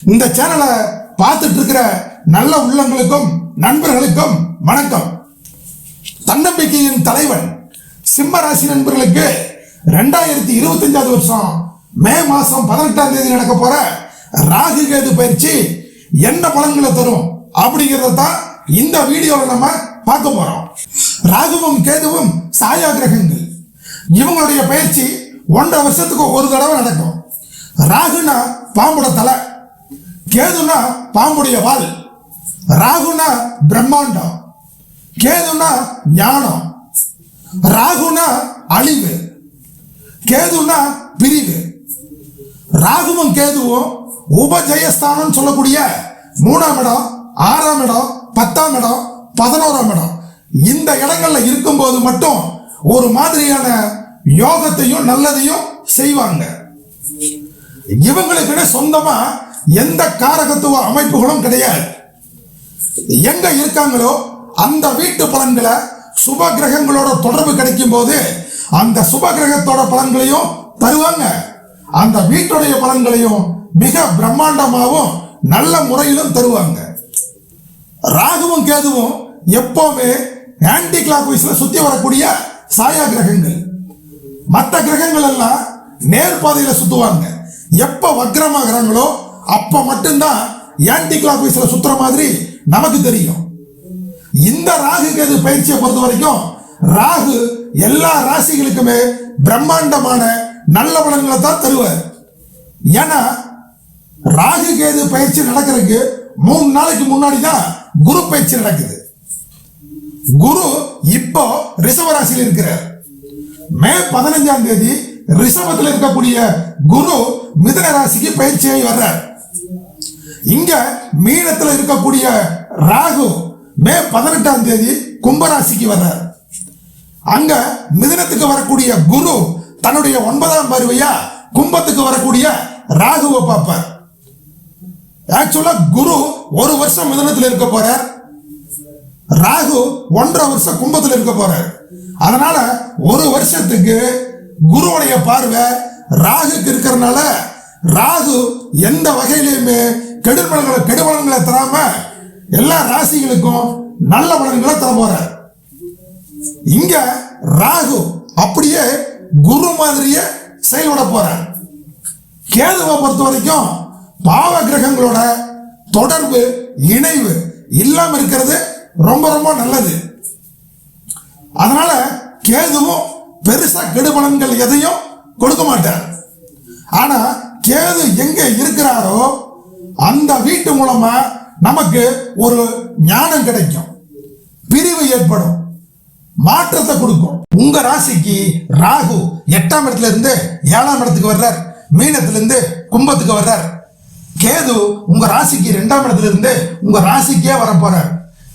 இந்த சேனலை பார்த்துட்டு இருக்கிற நல்ல உள்ளங்களுக்கும் நண்பர்களுக்கும் வணக்கம். தன்னம்பிக்கையின் தலைவன் சிம்ம ராசி நண்பர்களுக்கு ரெண்டாயிரத்தி இருபத்தஞ்சாவது வருஷம் மே மாசம் பதினெட்டாம் தேதி நடக்க போற ராகு கேது பயிற்சி என்ன பலன்களை தரும் அப்படிங்கறத தான் இந்த வீடியோல நம்ம பார்க்க போறோம். ராகுவும் கேதுவும் சாயா கிரகங்கள் இவங்களுடைய பயிற்சி ஒன்றரை வருஷத்துக்கு ஒரு தடவை நடக்கும். ராகுனா பாம்போட தலை. கேதுனா பாம்புடைய வால் ராகுனா பிரம்மாண்டம் கேதுனா ஞானம் ராகுனா அழிவு கேதுனா பிரிவு. ராகுவும் கேதுவும் உபஜயஸ்தானம் சொல்லக்கூடிய மூணாம் இடம் ஆறாம் இடம் பத்தாம் இடம் பதினோராம் இடம். இந்த இடங்கள்ல இருக்கும்போது மட்டும் ஒரு மாதிரியான யோகத்தையும் நல்லதையும் செய்வாங்க. இவங்களுக்குன்னு சொந்தமா எந்த காரகத்துவ அமைப்புகளும் கிடையாது. எங்க இருக்காங்களோ அந்த வீட்டு பலன்களை சுப கிரகங்களோட தொடர்பு கிடைக்கும் போது அந்த சுப கிரகத்தோட பலன்களையும் தருவாங்க. அந்த வீட்டுடைய பலன்களையும் மிக பிரம்மாண்டமாகவும் நல்ல முறையிலும் தருவாங்க. ராகுவும் கேதுவும் எப்பவுமே ஆன்டி கிளாக் வைஸ்ல சுத்தி வரக்கூடிய சாயா கிரகங்கள். மற்ற கிரகங்கள் எல்லாம் நேர்பாதையில சுத்துவாங்க. எப்ப வக்ரமாகறாங்களோ அப்போ மட்டும்தான் ஆன்டி கிளாக் வைஸ்ல சுத்துற மாதிரி நமக்கு தெரியும். இந்த ராகு கேது பயிற்சியை பொறுத்த வரைக்கும் ராகு எல்லா ராசிகளுக்குமே பிரம்மாண்டமான நல்ல பலன்களை தான் தருவார். ஏன்னா ராகு கேது பயிற்சி நடக்கிறதுக்கு மூணு நாளைக்கு முன்னாடி தான் குரு பயிற்சி நடக்குது. குரு இப்போ ரிஷப ராசியில் இருக்கிறார். மே பதினஞ்சாம் தேதி ரிஷபத்தில் இருக்கக்கூடிய குரு மிதன ராசிக்கு பயிற்சியாகி வர்றார். இங்க மீனத்துல இருக்கக்கூடிய ராகு மே பதினெட்டாம் தேதி கும்பராசிக்கு வர்றார். அங்க மிதனத்துக்கு வரக்கூடிய குரு தன்னுடைய ஒன்பதாம் பார்வையா கும்பத்துக்கு வரக்கூடிய ராகுவை பார்ப்பார். ஆக்சுவலா குரு ஒரு வருஷம் மிதனத்தில் இருக்க போறார். ராகு ஒன்றரை வருஷம் கும்பத்தில் இருக்க போறார். அதனால ஒரு வருஷத்துக்கு குருவுடைய பார்வை ராகுக்கு இருக்கிறனால ராகு எந்த வகையிலுமே கெடுபலன்களை கெடுபலன்களை தராம எல்லா ராசிகளுக்கும் நல்ல பலன்களை தர போறார் இங்க ராகு அப்படியே குரு மாதிரியே செயல்பட போறார் கேதுவை பொறுத்த வரைக்கும் பாவ கிரகங்களோட தொடர்பு இணைவு இல்லாம இருக்கிறது ரொம்ப ரொம்ப நல்லது. அதனால கேதுவும் பெருசா கெடுபலன்கள் எதையும் கொடுக்க மாட்டார். ஆனா கேது எங்க இருக்கிறாரோ அந்த வீட்டு மூலமா நமக்கு ஒரு ஞானம் கிடைக்கும். பிரிவு ஏற்படும். மாற்றத்தை கொடுக்கும். உங்க ராசிக்கு ராகு எட்டாம் இடத்துல இருந்து ஏழாம் இடத்துக்கு வர்றார். மீனத்துல இருந்து கும்பத்துக்கு வர்றார். கேது உங்க ராசிக்கு ரெண்டாம் இடத்துல இருந்து உங்க ராசிக்கே வர போறார்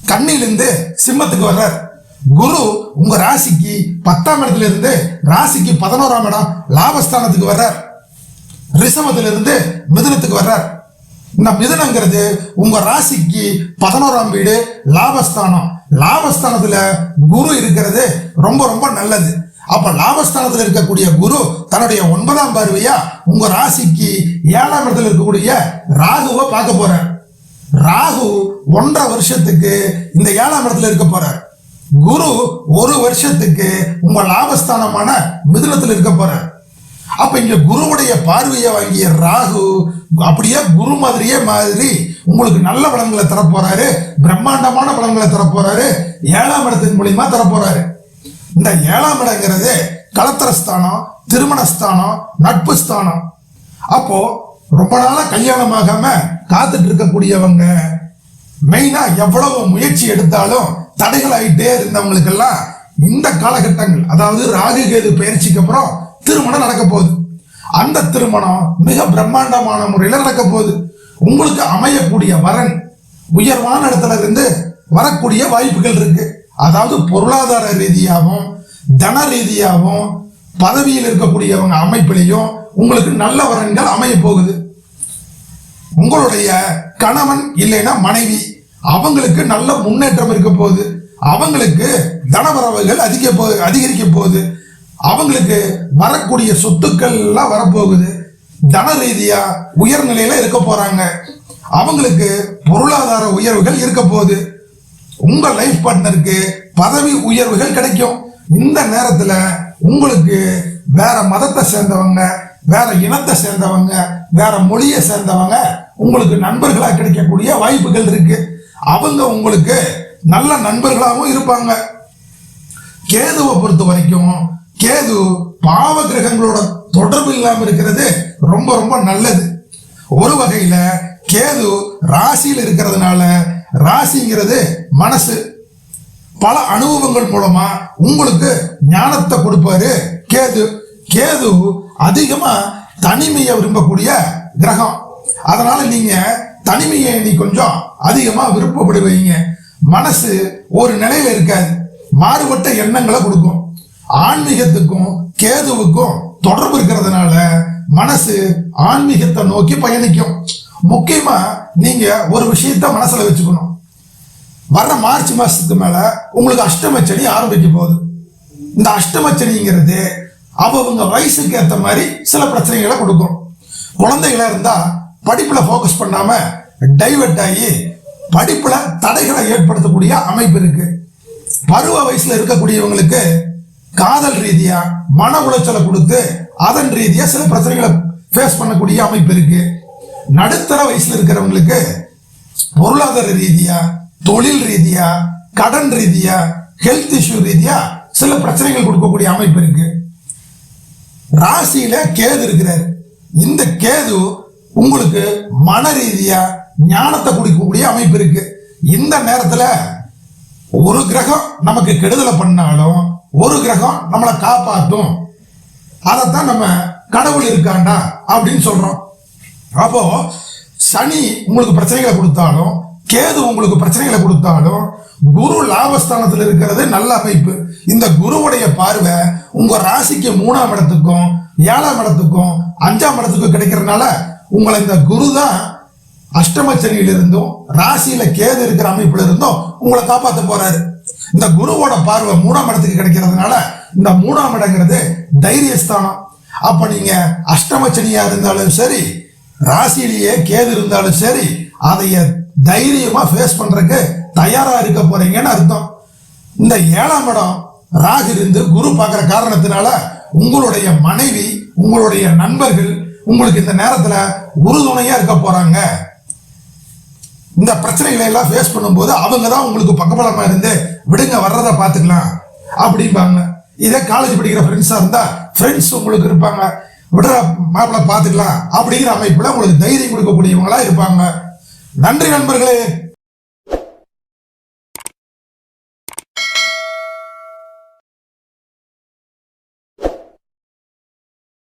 கண்ணிலிருந்து சிம்மத்துக்கு வர்றார். குரு உங்க ராசிக்கு பத்தாம் இடத்துல இருந்து ராசிக்கு பதினோராம் இடம் லாபஸ்தானத்துக்கு வர்றார். ரிஷபத்திலிருந்து மிதுனத்துக்கு வர்றார். இந்த மிதனங்கிறது உங்க ராசிக்கு பதினோராம் வீடு லாபஸ்தானம். லாபஸ்தானத்துல குரு இருக்கிறது ரொம்ப ரொம்ப நல்லது. அப்ப லாபஸ்தானத்தில் இருக்கக்கூடிய குரு தன்னுடைய ஒன்பதாம் பார்வையா உங்க ராசிக்கு ஏழாம் இடத்துல இருக்கக்கூடிய ராகுவை பார்க்க போறார். ராகு ஒன்றரை வருஷத்துக்கு இந்த ஏழாம் இடத்துல இருக்க போறார். குரு ஒரு வருஷத்துக்கு உங்க லாபஸ்தானமான மிதுனத்தில் இருக்க போறார். அப்ப இங்க குருவுடைய பார்வையை வாங்கிய ராகு அப்படியே குரு மாதிரியே மாதிரி உங்களுக்கு நல்ல பலன்களை தரப்போறாரு பிரம்மாண்டமான பலன்களை தரப்போறாரு ஏழாம் இடத்தின் மூலியமா தரப்போறாரு. இந்த ஏழாம் இடங்கிறது கலத்திரஸ்தானம் திருமணஸ்தானம் நட்பு ஸ்தானம். அப்போ ரொம்ப நாளா கல்யாணம் ஆகாம காத்துட்டு இருக்கக்கூடியவங்க மெயினா எவ்வளவு முயற்சி எடுத்தாலும் தடைகள் ஆயிட்டே இருந்தவங்களுக்கெல்லாம் இந்த காலகட்டங்கள் அதாவது ராகு கேது பயிற்சிக்கு அப்புறம் திருமணம் நடக்க போகுது அந்த திருமணம் மிக பிரம்மாண்டமான முறையில் நடக்க போகுது உங்களுக்கு அமையக்கூடிய வரன் உயர்வான இடத்துல இருந்து வரக்கூடிய வாய்ப்புகள் இருக்கு. அதாவது பொருளாதார ரீதியாகவும் தன ரீதியாகவும் பதவியில் இருக்கக்கூடியவங்க அமைப்பிலையும் உங்களுக்கு நல்ல வரன்கள் அமைய போகுது. உங்களுடைய கணவன் இல்லைன்னா மனைவி அவங்களுக்கு நல்ல முன்னேற்றம் இருக்க போகுது. அவங்களுக்கு தனவரவுகள் அதிக போ அதிகரிக்க போகுது. அவங்களுக்கு வரக்கூடிய சொத்துக்கள் எல்லாம் வரப்போகுது. தன ரீதியா உயர்நிலையில இருக்க போறாங்க. அவங்களுக்கு பொருளாதார உயர்வுகள் இருக்க போகுது. உங்க லைஃப் பார்ட்னருக்கு பதவி உயர்வுகள் கிடைக்கும். இந்த நேரத்துல உங்களுக்கு வேற மதத்தை சேர்ந்தவங்க வேற இனத்தை சேர்ந்தவங்க வேற மொழியை சேர்ந்தவங்க உங்களுக்கு நண்பர்களா கிடைக்கக்கூடிய வாய்ப்புகள் இருக்கு. அவங்க உங்களுக்கு நல்ல நண்பர்களாகவும் இருப்பாங்க. கேதுவை பொறுத்த வரைக்கும் கேது பாவ கிரகங்களோட தொடர்பு இல்லாம இருக்கிறது ரொம்ப ரொம்ப நல்லது. ஒரு வகையில கேது ராசியில் இருக்கிறதுனால ராசிங்கிறது மனசு. பல அனுபவங்கள் மூலமா உங்களுக்கு ஞானத்தை கொடுப்பாரு கேது. கேது அதிகமா தனிமையை விரும்பக்கூடிய கிரகம். அதனால நீங்க தனிமையை நீ கொஞ்சம் அதிகமா விருப்பப்படுவீங்க மனசு ஒரு நிலையில இருக்காது. மாறுபட்ட எண்ணங்களை கொடுக்கும். ஆன்மீகத்துக்கும் கேதுவுக்கும் தொடர்பு இருக்கிறதுனால மனசு ஆன்மீகத்தை நோக்கி பயணிக்கும். முக்கியமா நீங்க ஒரு விஷயத்த மனசுல வச்சுக்கணும். வர்ற மார்ச் மாசத்துக்கு மேல உங்களுக்கு அஷ்டம செடி ஆரம்பிக்க போகுது. இந்த அஷ்டம செடிங்கிறது அவங்க வயசுக்கு ஏற்ற மாதிரி சில பிரச்சனைகளை கொடுக்கும். குழந்தைகளா இருந்தா படிப்புல ஃபோக்கஸ் பண்ணாம டைவர்ட் ஆகி படிப்புல தடைகளை ஏற்படுத்தக்கூடிய அமைப்பு இருக்கு. பருவ வயசுல இருக்கக்கூடியவங்களுக்கு காதல் ரீதியா மன உளைச்சலை கொடுத்து அதன் ரீதியா சில பிரச்சனைகளை ஃபேஸ் பண்ணக்கூடிய அமைப்பு இருக்கு. நடுத்தர வயசுல இருக்கிறவங்களுக்கு பொருளாதார ரீதியா தொழில் ரீதியா கடன் ரீதியா ஹெல்த் இஷ்யூ ரீதியா சில பிரச்சனைகள் கொடுக்கக்கூடிய அமைப்பு இருக்கு. ராசியில கேது இருக்கிறார். இந்த கேது உங்களுக்கு மன ரீதியா ஞானத்தை கொடுக்கக்கூடிய அமைப்பு இருக்கு. இந்த நேரத்துல ஒரு கிரகம் நமக்கு கெடுதலை பண்ணாலும் ஒரு கிரகம் நம்மளை காப்பாற்றும் அதைத்தான் நம்ம கடவுள் இருக்காண்டா அப்படின்னு சொல்றோம். அப்போ சனி உங்களுக்கு பிரச்சனைகளை கொடுத்தாலும் கேது உங்களுக்கு பிரச்சனைகளை கொடுத்தாலும் குரு லாபஸ்தானத்தில் இருக்கிறது நல்ல அமைப்பு. இந்த குருவுடைய பார்வை உங்க ராசிக்கு மூணாம் இடத்துக்கும் ஏழாம் இடத்துக்கும் அஞ்சாம் இடத்துக்கும் கிடைக்கிறதுனால உங்களை இந்த குரு தான் அஷ்டமச்சனியிலிருந்தும் ராசியில கேது இருக்கிற அமைப்புல இருந்தும் உங்களை காப்பாற்ற போறாரு. இந்த குருவோட பார்வை மூணாம் இடத்துக்கு கிடைக்கிறதுனால இந்த மூணாம் இடங்கிறது தைரியஸ்தானம். அப்ப நீங்க அஷ்டமச்சனியா இருந்தாலும் சரி ராசியிலேயே கேது இருந்தாலும் சரி அதைய தைரியமா ஃபேஸ் பண்றதுக்கு தயாரா இருக்க போறீங்கன்னு அர்த்தம். இந்த ஏழாம் இடம் ராகு இருந்து குரு பார்க்குற காரணத்தினால உங்களுடைய மனைவி உங்களுடைய நண்பர்கள் உங்களுக்கு இந்த நேரத்துல உறுதுணையாக இருக்க போறாங்க. இந்த பிரச்சனைகளை எல்லாம் ஃபேஸ் பண்ணும்போது அவங்க தான் உங்களுக்கு பக்கபலமாக இருந்து விடுங்க வர்றதை பார்த்துக்கலாம் அப்படிம்பாங்க. இதே காலேஜ் படிக்கிற ஃப்ரெண்ட்ஸாக இருந்தால் ஃப்ரெண்ட்ஸ் உங்களுக்கு இருப்பாங்க. விடுற மாப்பிள்ளை பார்த்துக்கலாம் அப்படிங்கிற அமைப்பில் உங்களுக்கு தைரியம் கொடுக்கக்கூடியவங்களா இருப்பாங்க. நன்றி நண்பர்களே.